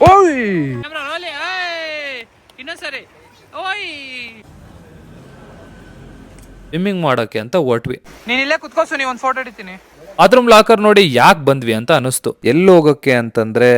ಓಯ್! ಇನ್ನೊಂದ್ಸರಿ ಓಯ್! ಸ್ವಿಮ್ಮಿಂಗ್ ಮಾಡೋಕೆ ಅಂತ ಹೊಟ್ವಿ. ನೀನ್ ಇಲ್ಲೇ ಕುತ್ಕೋಸು ನೀ ಒಂದ್ ಫೋಟೋ ಹಿಡಿತೀನಿ. ಬಾತ್ರೂಮ್ ಲಾಕರ್ ನೋಡಿ ಯಾಕೆ ಬಂದ್ವಿ ಅಂತ ಅನಿಸ್ತು. ಎಲ್ಲಿ ಹೋಗೋಕ್ಕೆ ಅಂತಂದ್ರೆ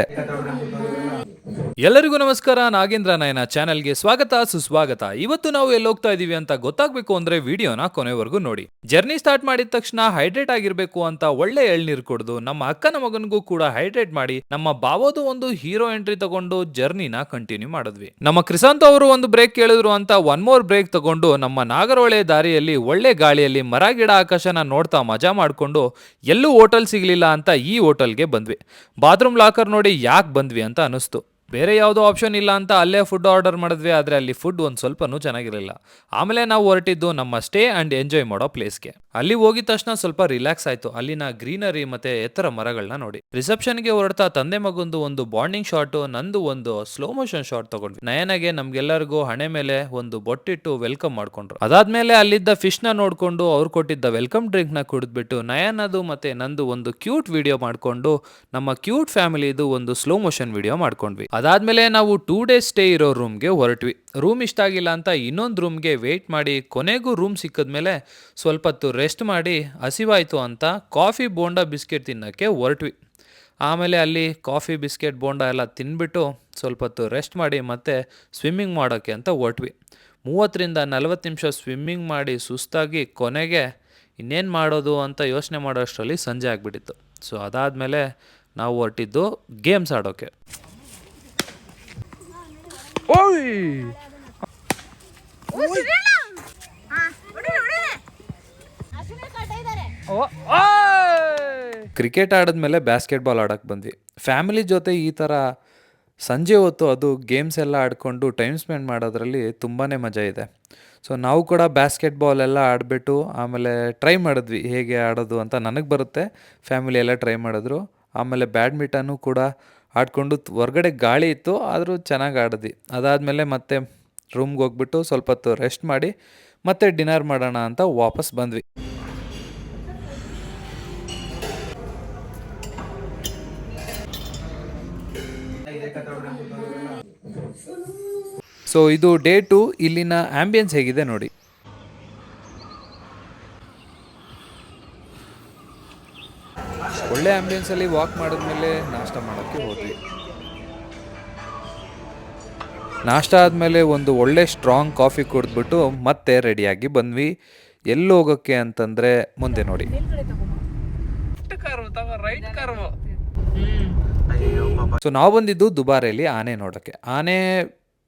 ಎಲ್ಲರಿಗೂ ನಮಸ್ಕಾರ, ನಾಗೇಂದ್ರ ನಯನ ಚಾನೆಲ್ಗೆ ಸ್ವಾಗತ, ಸುಸ್ವಾಗತ. ಇವತ್ತು ನಾವು ಎಲ್ಲಿ ಹೋಗ್ತಾ ಇದೀವಿ ಅಂತ ಗೊತ್ತಾಗ್ಬೇಕು ಅಂದ್ರೆ ವಿಡಿಯೋನ ಕೊನೆವರೆಗೂ ನೋಡಿ. ಜರ್ನಿ ಸ್ಟಾರ್ಟ್ ಮಾಡಿದ ತಕ್ಷಣ ಹೈಡ್ರೇಟ್ ಆಗಿರ್ಬೇಕು ಅಂತ ಒಳ್ಳೆ ಎಳ್ನೀರು ಕುಡ್ದು ನಮ್ಮ ಅಕ್ಕನ ಮಗನಿಗೂ ಕೂಡ ಹೈಡ್ರೇಟ್ ಮಾಡಿ ನಮ್ಮ ಬಾವೋದು ಒಂದು ಹೀರೋ ಎಂಟ್ರಿ ತಗೊಂಡು ಜರ್ನಿನ ಕಂಟಿನ್ಯೂ ಮಾಡಿದ್ವಿ. ನಮ್ಮ ಕ್ರಿಸಾಂತ್ ಅವರು ಒಂದು ಬ್ರೇಕ್ ಕೇಳಿದ್ರು ಅಂತ ಒನ್ ಮೋರ್ ಬ್ರೇಕ್ ತಗೊಂಡು ನಮ್ಮ ನಾಗರಹೊಳೆ ದಾರಿಯಲ್ಲಿ ಒಳ್ಳೆ ಗಾಳಿಯಲ್ಲಿ ಮರ, ಗಿಡ, ಆಕಾಶನ ನೋಡ್ತಾ ಮಜಾ ಮಾಡ್ಕೊಂಡು ಎಲ್ಲೂ ಹೋಟೆಲ್ ಸಿಗ್ಲಿಲ್ಲ ಅಂತ ಈ ಹೋಟೆಲ್ಗೆ ಬಂದ್ವಿ. ಬಾತ್ರೂಮ್ ಲಾಕರ್ ನೋಡಿ ಯಾಕೆ ಬಂದ್ವಿ ಅಂತ ಅನಿಸ್ತು ಬೇರೆ ಯಾವುದೋ ಆಪ್ಷನ್ ಇಲ್ಲ ಅಂತ ಅಲ್ಲೇ ಫುಡ್ ಆರ್ಡರ್ ಮಾಡಿದ್ವಿ, ಆದರೆ ಅಲ್ಲಿ ಫುಡ್ ಒಂದು ಸ್ವಲ್ಪನೂ ಚೆನ್ನಾಗಿರಲಿಲ್ಲ. ಆಮೇಲೆ ನಾವು ಹೊರಟಿದ್ದು ನಮ್ಮ ಸ್ಟೇ ಆ್ಯಂಡ್ ಎಂಜಾಯ್ ಮಾಡೋ ಪ್ಲೇಸ್ಗೆ ಅಲ್ಲಿ ಹೋಗಿದ ತಕ್ಷಣ ಸ್ವಲ್ಪ ರಿಲ್ಯಾಕ್ಸ್ ಆಯ್ತು. ಅಲ್ಲಿನ ಗ್ರೀನರಿ ಮತ್ತೆ ಎತ್ತರ ಮರಗಳನ್ನ ನೋಡಿ. ರಿಸೆಪ್ಷನ್ಗೆ ಹೊರಡ್ತಾ ತಂದೆ ಮಗೊಂದು ಒಂದು ಬಾಂಡಿಂಗ್ ಶಾಟ್ ನಂದು ಒಂದು ಸ್ಲೋ ಮೋಷನ್ ಶಾಟ್ ತಗೊಂಡ್ವಿ. ನಯನಗೆ ನಮ್ಗೆಲ್ಲರಿಗೂ ಹಣೆ ಮೇಲೆ ಒಂದು ಬೊಟ್ಟಿಟ್ಟು ವೆಲ್ಕಮ್ ಮಾಡ್ಕೊಂಡ್ರು. ಅದಾದ್ಮೇಲೆ ಅಲ್ಲಿದ್ದ ಫಿಶ್ನ ನೋಡ್ಕೊಂಡು ಅವ್ರು ಕೊಟ್ಟಿದ್ದ ವೆಲ್ಕಮ್ ಡ್ರಿಂಕ್ನ ಕುಡಿದ್ಬಿಟ್ಟು ನಯನದು ಮತ್ತೆ ನಂದು ಒಂದು ಕ್ಯೂಟ್ ವಿಡಿಯೋ ಮಾಡ್ಕೊಂಡು ನಮ್ಮ ಕ್ಯೂಟ್ ಫ್ಯಾಮಿಲಿದು ಒಂದು ಸ್ಲೋ ಮೋಷನ್ ವಿಡಿಯೋ ಮಾಡ್ಕೊಂಡ್ವಿ. ಅದಾದ್ಮೇಲೆ ನಾವು ಟೂ ಡೇಸ್ ಸ್ಟೇ ಇರೋ ರೂಮ್ಗೆ ಹೊರಟ್ವಿ. ರೂಮ್ ಇಷ್ಟ ಆಗಿಲ್ಲ ಅಂತ ಇನ್ನೊಂದು ರೂಮ್ಗೆ ವೇಟ್ ಮಾಡಿ ಕೊನೆಗೂ ರೂಮ್ ಸಿಕ್ಕದ್ಮೇಲೆ ಸ್ವಲ್ಪ ಹೊತ್ತು ರೆಸ್ಟ್ ಮಾಡಿ ಹಸಿವಾಯಿತು ಅಂತ ಕಾಫಿ ಬೋಂಡ ಬಿಸ್ಕೆಟ್ ತಿನ್ನೋಕ್ಕೆ ಹೊರಟ್ವಿ. ಆಮೇಲೆ ಅಲ್ಲಿ ಕಾಫಿ ಬಿಸ್ಕೆಟ್ ಬೋಂಡ ಎಲ್ಲ ತಿನ್ಬಿಟ್ಟು ಸ್ವಲ್ಪ ಹೊತ್ತು ರೆಸ್ಟ್ ಮಾಡಿ ಮತ್ತೆ ಸ್ವಿಮ್ಮಿಂಗ್ ಮಾಡೋಕ್ಕೆ ಅಂತ ಹೊರಟ್ವಿ. ಮೂವತ್ತರಿಂದ ನಲವತ್ತು ನಿಮಿಷ ಸ್ವಿಮ್ಮಿಂಗ್ ಮಾಡಿ ಸುಸ್ತಾಗಿ ಕೊನೆಗೆ ಇನ್ನೇನು ಮಾಡೋದು ಅಂತ ಯೋಚನೆ ಮಾಡೋಷ್ಟರಲ್ಲಿ ಸಂಜೆ ಆಗಿಬಿಟ್ಟಿತ್ತು. ಸೊ ಅದಾದಮೇಲೆ ನಾವು ಹೊರಟಿದ್ದು ಗೇಮ್ಸ್ ಆಡೋಕ್ಕೆ ಓಯ್ ಓ ಓಯ್ ಕ್ರಿಕೆಟ್ ಆಡಿದ್ಮೇಲೆ ಬ್ಯಾಸ್ಕೆಟ್ಬಾಲ್ ಆಡೋಕ್ಕೆ ಬಂದ್ವಿ. ಫ್ಯಾಮಿಲಿ ಜೊತೆ ಈ ಥರ ಸಂಜೆ ಹೊತ್ತು ಅದು ಗೇಮ್ಸ್ ಎಲ್ಲ ಆಡಿಕೊಂಡು ಟೈಮ್ ಸ್ಪೆಂಡ್ ಮಾಡೋದ್ರಲ್ಲಿ ತುಂಬಾ ಮಜಾ ಇದೆ. ಸೊ ನಾವು ಕೂಡ ಬ್ಯಾಸ್ಕೆಟ್ಬಾಲ್ ಎಲ್ಲ ಆಡಿಬಿಟ್ಟು ಆಮೇಲೆ ಟ್ರೈ ಮಾಡಿದ್ವಿ ಹೇಗೆ ಆಡೋದು ಅಂತ ನನಗೆ ಬರುತ್ತೆ. ಫ್ಯಾಮಿಲಿ ಎಲ್ಲ ಟ್ರೈ ಮಾಡಿದ್ರು. ಆಮೇಲೆ ಬ್ಯಾಡ್ಮಿಂಟನ್ನು ಕೂಡ ಆಡಿಕೊಂಡು ಹೊರಗಡೆ ಗಾಳಿ ಇತ್ತು, ಆದರೂ ಚೆನ್ನಾಗಿ ಆಡಿದ್ವಿ. ಅದಾದಮೇಲೆ ಮತ್ತೆ ರೂಮ್ಗೆ ಹೋಗ್ಬಿಟ್ಟು ಸ್ವಲ್ಪ ಹೊತ್ತು ರೆಸ್ಟ್ ಮಾಡಿ ಮತ್ತೆ ಡಿನ್ನರ್ ಮಾಡೋಣ ಅಂತ ವಾಪಸ್ ಬಂದ್ವಿ. ಸೊ ಇದು ಡೇ ಟು ಇಲ್ಲಿನ ಆಂಬಿಯನ್ಸ್ ಹೇಗಿದೆ ನೋಡಿ. ಒಳ್ಳೆ ಆಂಬಿಯನ್ಸಲ್ಲಿ ವಾಕ್ ಮಾಡಿದ್ಮೇಲೆ ನಾಷ್ಟ ಮಾಡೋಕ್ಕೆ ಹೋದ್ವಿ. ನಾಷ್ಟ ಆದಮೇಲೆ ಒಂದು ಒಳ್ಳೆ ಸ್ಟ್ರಾಂಗ್ ಕಾಫಿ ಕುಡಿದ್ಬಿಟ್ಟು ಮತ್ತೆ ರೆಡಿಯಾಗಿ ಬಂದ್ವಿ. ಎಲ್ಲಿ ಹೋಗೋಕ್ಕೆ ಅಂತಂದರೆ ಮುಂದೆ ನೋಡಿ. ಸೊ ನಾವು ಬಂದಿದ್ದು ದುಬಾರೆಯಲ್ಲಿ ಆನೆ ನೋಡೋಕ್ಕೆ ಆನೆ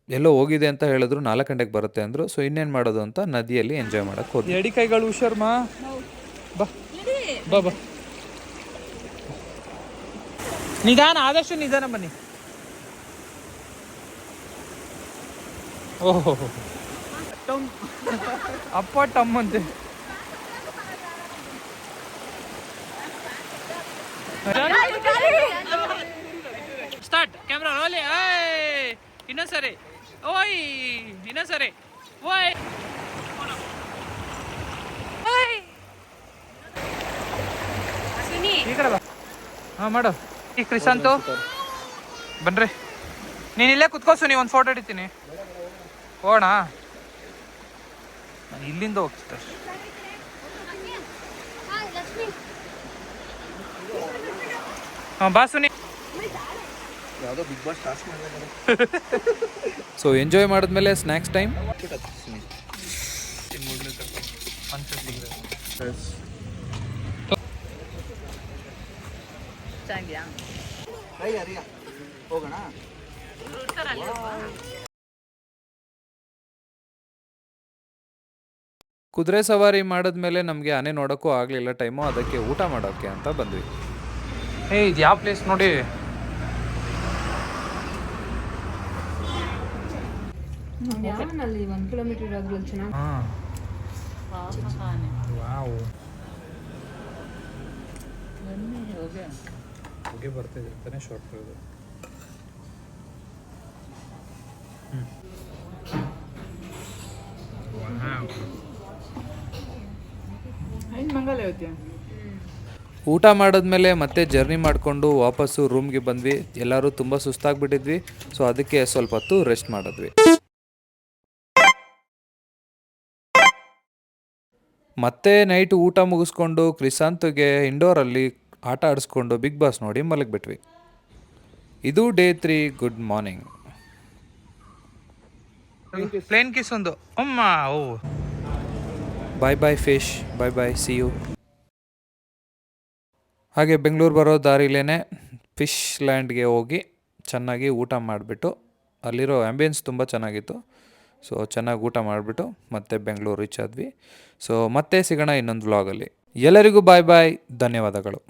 ಎಲ್ಲೋ ಹೋಗಿದೆ ಅಂತ ಹೇಳಿದ್ರು ನಾಲ್ಕು ಗಂಟೆಗೆ ಬರುತ್ತೆ ಅಂದ್ರು. ಸೊ ಇನ್ನೇನು ಮಾಡೋದು ಅಂತ ನದಿಯಲ್ಲಿ ಎಂಜಾಯ್ ಮಾಡೋಕ್ಕೆ ಹೋದ್ವಿ. ಎಡಿ ಕೈಗಳು ಹುಷಾರ್ಮಾ ಬಾ. ಬಾ ಬಾ. ನಿಧಾನ ಆದಷ್ಟು ನಿಧಾನ ಬನ್ನಿ. ಓಹೋ ಅಪ್ಪ. ಟಮ್ ಅಂತೆ. ಕ್ಯಾಮ್ರಾ ರೋಲಿ ಏಯ್, ಇನ್ನೊಂದ್ಸರಿ, ಓಯ್ ಇನ್ನೊಂದ್ಸರಿ, ಓಯ್. ಓಯ್. ಈ ಕಡೆ ಬಾ ಹಾಂ, ಮಾಡು. ಈ ಕ್ರಿಶಾಂತು, ಬನ್ರಿ. ನೀನ್ ಇಲ್ಲೇ ಕುತ್ಕೋಸು ನೀ ಒಂದು ಫೋಟೋ ಹಿಡಿತೀನಿ. ಹೋಣ ನಾನು ಇಲ್ಲಿಂದ ಹೋಗ್ತಿದ್ದೆ. ಹಾಂ, ಬಾ ಸುನಿ. ಸೊ ಎಂಜಾಯ್ ಮಾಡಿದ್ಮೇಲೆ ಸ್ನ್ಯಾಕ್ಸ್ ಟೈಮ್ ಕುದುರೆ ಸವಾರಿ ಮಾಡಿದ್ಮೇಲೆ ನಮಗೆ ಆನೆ ನೋಡೋಕ್ಕೂ ಆಗಲಿಲ್ಲ ಟೈಮು ಅದಕ್ಕೆ ಊಟ ಮಾಡೋಕ್ಕೆ ಅಂತ ಬಂದ್ವಿ. ಏ ಇದು ಯಾವ ಪ್ಲೇಸ್ ನೋಡಿ? ಯಾವನಲ್ಲಿ ಒಂದ್ ಕಿಲೋಮೀಟರ್ ಇರೋದ್ರಲ್ಲಿ ಚೆನ್ನಾಗಿ ಹಾಂ. ವಾವ್. ಹೊಗೆ. ಬರ್ತಿದೆ ಅಂತಾನೆ ಶಾರ್ಟ್ ಇದು ಊಟ ಮಾಡಿದ್ಮೇಲೆ ಮತ್ತೆ ಜರ್ನಿ ಮಾಡಿಕೊಂಡು ವಾಪಸ್ಸು ರೂಮ್ಗೆ ಬಂದ್ವಿ. ಎಲ್ಲರೂ ತುಂಬ ಸುಸ್ತಾಗ್ಬಿಟ್ಟಿದ್ವಿ. ಸೊ ಅದಕ್ಕೆ ಸ್ವಲ್ಪ ಹೊತ್ತು ರೆಸ್ಟ್ ಮಾಡಿದ್ವಿ. ಮತ್ತೆ ನೈಟ್ ಊಟ ಮುಗಿಸ್ಕೊಂಡು ಕ್ರಿಸಾಂತ್ಗೆ ಇಂಡೋರಲ್ಲಿ ಆಟ ಆಡಿಸ್ಕೊಂಡು ಬಿಗ್ ಬಾಸ್ ನೋಡಿ ಮಲಗಿಬಿಟ್ವಿ. ಇದು day three good morning. Plane kiss ಒಂದು. ಅಮ್ಮ ಓ. Bye bye fish bye bye see you ಹಾಗೆ ಬೆಂಗಳೂರು ಬರೋ ದಾರಿಲೇ ಫಿಶ್ ಲ್ಯಾಂಡ್ಗೆ ಹೋಗಿ ಚೆನ್ನಾಗಿ ಊಟ ಮಾಡಿಬಿಟ್ಟು ಅಲ್ಲಿರೋ ಆ್ಯಂಬಿಯನ್ಸ್ ತುಂಬ ಚೆನ್ನಾಗಿತ್ತು. ಸೊ ಚೆನ್ನಾಗಿ ಊಟ ಮಾಡಿಬಿಟ್ಟು ಮತ್ತೆ ಬೆಂಗಳೂರು ರೀಚ್ ಆದ್ವಿ. ಸೊ ಮತ್ತೆ ಸಿಗೋಣ ಇನ್ನೊಂದು ವ್ಲಾಗಲ್ಲಿ ಎಲ್ಲರಿಗೂ ಬಾಯ್ ಬಾಯ್ ಧನ್ಯವಾದಗಳು.